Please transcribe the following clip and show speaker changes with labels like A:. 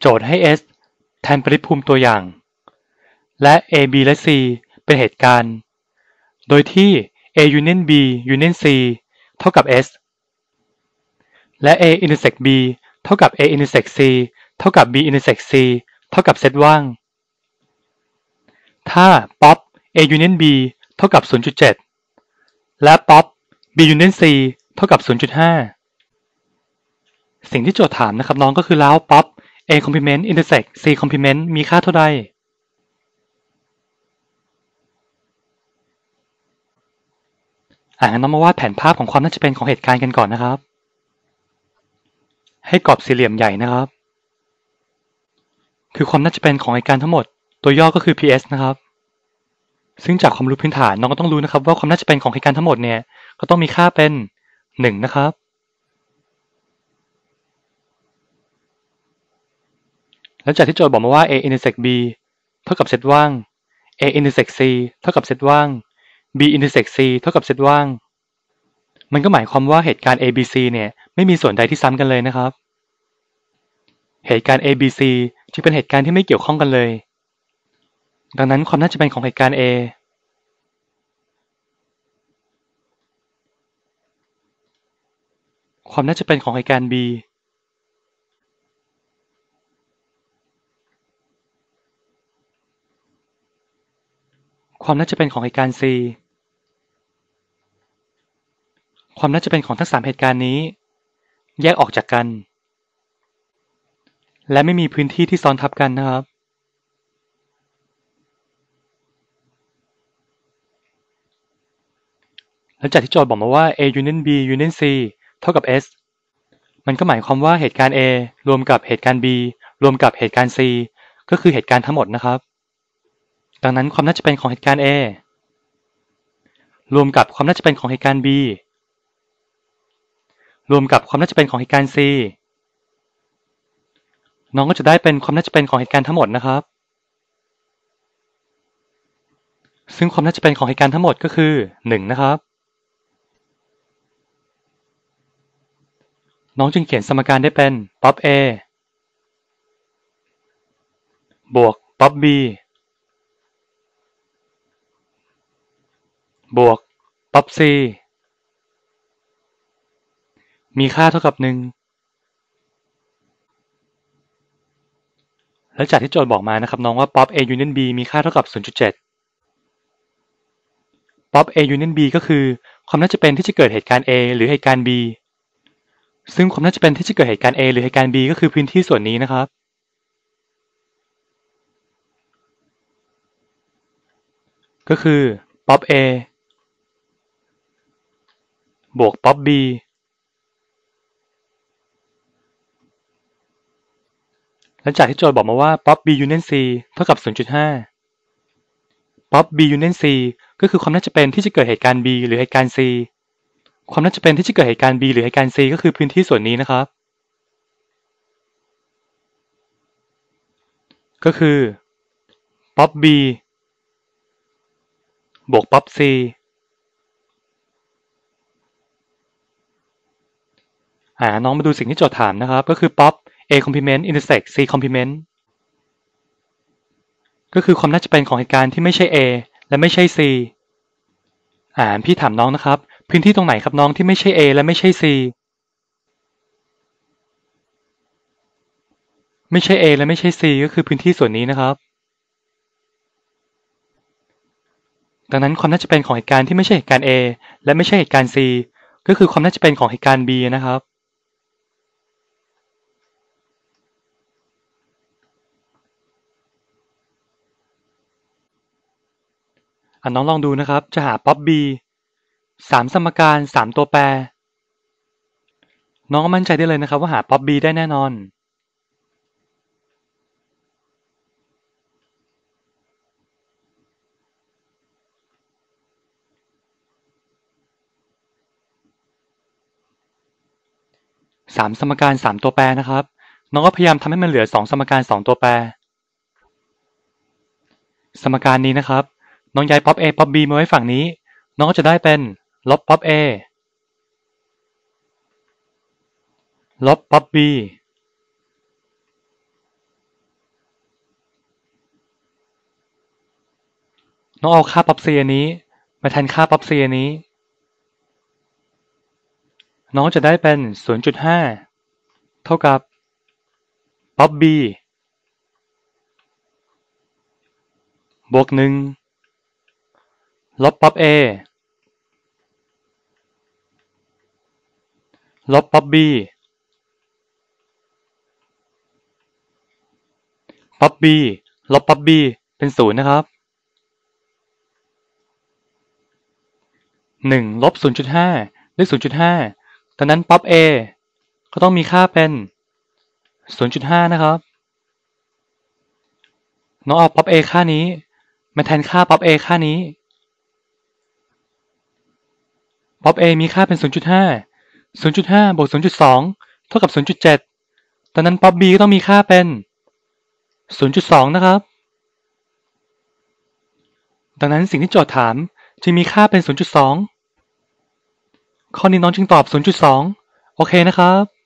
A: โจทย์ให้ S แทนปริภูมิตัวอย่าง และ A B และ C เป็นเหตุการณ์ โดยที่ A union B union C เท่ากับ S และ A intersect B เท่ากับ A intersect C เท่ากับ B intersect C เท่ากับเซตว่าง ถ้า pop A union B เท่ากับ 0.7 และ pop B union C เท่ากับ 0.5 สิ่งที่โจทย์ถามนะครับน้องก็คือแล้ว pop A complement intersect C complement มีค่าเท่าใดอ่างั้นเรามาวาดแผนภาพของความน่าจะเป็นของเหตุการณ์กันก่อนนะครับ ให้กรอบสี่เหลี่ยมใหญ่นะครับ คือความน่าจะเป็นของเหตุการณ์ทั้งหมด ตัวย่อก็คือ PS นะครับ ซึ่งจากความรู้พื้นฐานน้องก็ต้องรู้นะครับ ว่าความน่าจะเป็นของเหตุการณ์ทั้งหมดเนี่ยก็ต้องมีค่าเป็นหนึ่งนะครับ แล้วจากที่โจทย์บอกมาว่า A intersect B เท่ากับเซตว่าง A intersect C เท่ากับเซตว่าง B intersect C เท่ากับเซตว่าง มันก็หมายความว่าเหตุการณ์ ABC เนี่ยไม่มีส่วนใดที่ซ้ำกันเลยนะครับ เหตุการณ์ ABC จึงเป็นเหตุการณ์ที่ไม่เกี่ยวข้องกันเลย ดังนั้นความน่าจะเป็นของเหตุการณ์ A ความน่าจะเป็นของเหตุการณ์ B ความน่าจะเป็นของเหตุการณ์ C ความน่าจะเป็นของทั้งสามเหตุการณ์นี้ แยกออกจากกัน และไม่มีพื้นที่ที่ซ้อนทับกันนะครับแล้วจากที่โจทย์บอกมาว่า A union B union C เท่ากับ S มันก็หมายความว่าเหตุการณ์ A รวมกับเหตุการณ์ B รวมกับเหตุการณ์ C ก็คือเหตุการณ์ทั้งหมดนะครับ ดังนั้นความน่าจะเป็นของเหตุการณ์ A รวมกับความน่าจะเป็นของเหตุการณ์ B รวมกับความน่าจะเป็นของเหตุการณ์ C น้องก็จะได้เป็นความน่าจะเป็นของเหตุการณ์ทั้งหมดนะครับ ซึ่งความน่าจะเป็นของเหตุการณ์ทั้งหมดก็คือ1นะครับ น้องจึงเขียนสมการได้เป็น pop A บวก pop B บวก pop C มีค่าเท่ากับ1แล้วจากที่โจทย์บอกมานะครับน้องว่า pop A union B มีค่าเท่ากับ 0.7 pop A union B ก็คือความน่าจะเป็นที่จะเกิดเหตุการณ์ A หรือเหตุการณ์ B ซึ่งความน่าจะเป็นที่จะเกิดเหตุการณ์ A หรือเหตุการณ์ B ก็คือพื้นที่ส่วนนี้นะครับ ก็คือ pop A บวก pop B และจากที่โจทย์บอกมาว่า pop b union c เท่ากับ 0.5 pop b union c ก็คือความน่าจะเป็นที่จะเกิดเหตุการณ์ b หรือเหตุการณ์ c ความน่าจะเป็นที่จะเกิดเหตุการณ์ b หรือเหตุการณ์ c ก็คือพื้นที่ส่วนนี้นะครับ ก็คือ pop b บวก pop c อ่าน้องมาดูสิ่งที่โจทย์ถามนะครับ ก็คือ pop A complement intersect C complement ก็คือความน่าจะเป็นของเหตุการณ์ที่ไม่ใช่ A และไม่ใช่ C อ่าพี่ถามน้องนะครับ พื้นที่ตรงไหนครับน้องที่ไม่ใช่ A และไม่ใช่ C ไม่ใช่ A และไม่ใช่ C ก็คือพื้นที่ส่วนนี้นะครับ ดังนั้นความน่าจะเป็นของเหตุการณ์ที่ไม่ใช่เหตุการณ์ A และไม่ใช่เหตุการณ์ C ก็คือความน่าจะเป็นของเหตุการณ์ B นะครับะน้องลองดูนะครับ จะหาป๊อป b สามสมการสามตัวแปร น้องมั่นใจได้เลยนะครับ ว่าหาป๊อป b ได้แน่นอนสามสมการสามตัวแปรนะครับ น้องก็พยายามทำให้มันเหลือสองสมการสองตัวแปร สมการนี้นะครับ น้องยายป๊อปอป๊อป B มาไว้ฝั่งนี้ น้องก็จะได้เป็นลบป๊อปอลบป๊อป B น้องเอาค่าป๊อป C อันนี้ มาแทนค่าป๊อป C อันนี้ น้องจะได้เป็น 0.5 เท่ากับป๊อป B บวกหนึ่ง ลบป๊อป a ลบป๊อป b ป๊อป b ลบป๊อป b เป็นศูนย์นะครับหนึ่งลบศูนย์จุดห้าด้ศูนย์จุดห้าดังนั้นป๊อป a ก็ต้องมีค่าเป็นศูนย์จุดห้านะครับน้องเอาป๊อป a ค่านี้มาแทนค่าป๊อป a ค่านี้ ป๊อป a มีค่าเป็น 0.5 0.5 บวก 0.2 เท่ากับ 0.7 ตอนนั้นป๊อป b ก็ต้องมีค่าเป็น 0.2 นะครับ ดังนั้นสิ่งที่โจทย์ถามจึงมีค่าเป็น 0.2 ข้อนี้น้องจึงตอบ 0.2 โอเคนะครับ